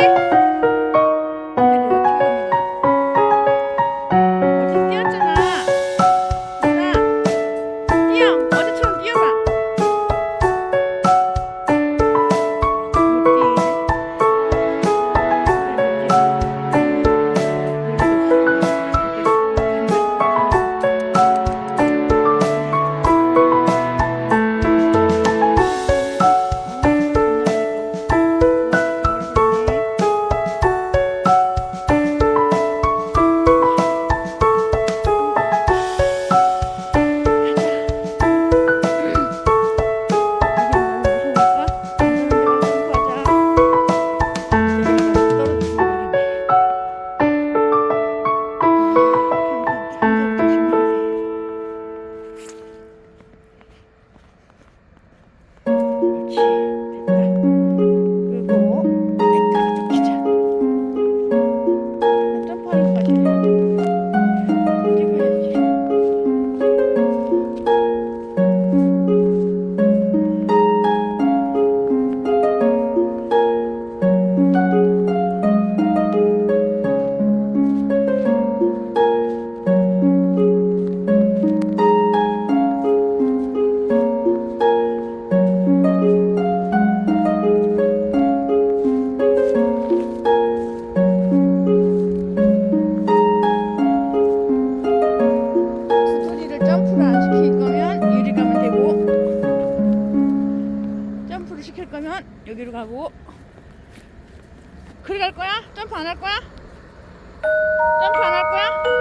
Bye. 갈 거면 여기로 가고 그리 갈 거야? 점프 안 할 거야? 점프 안 할 거야?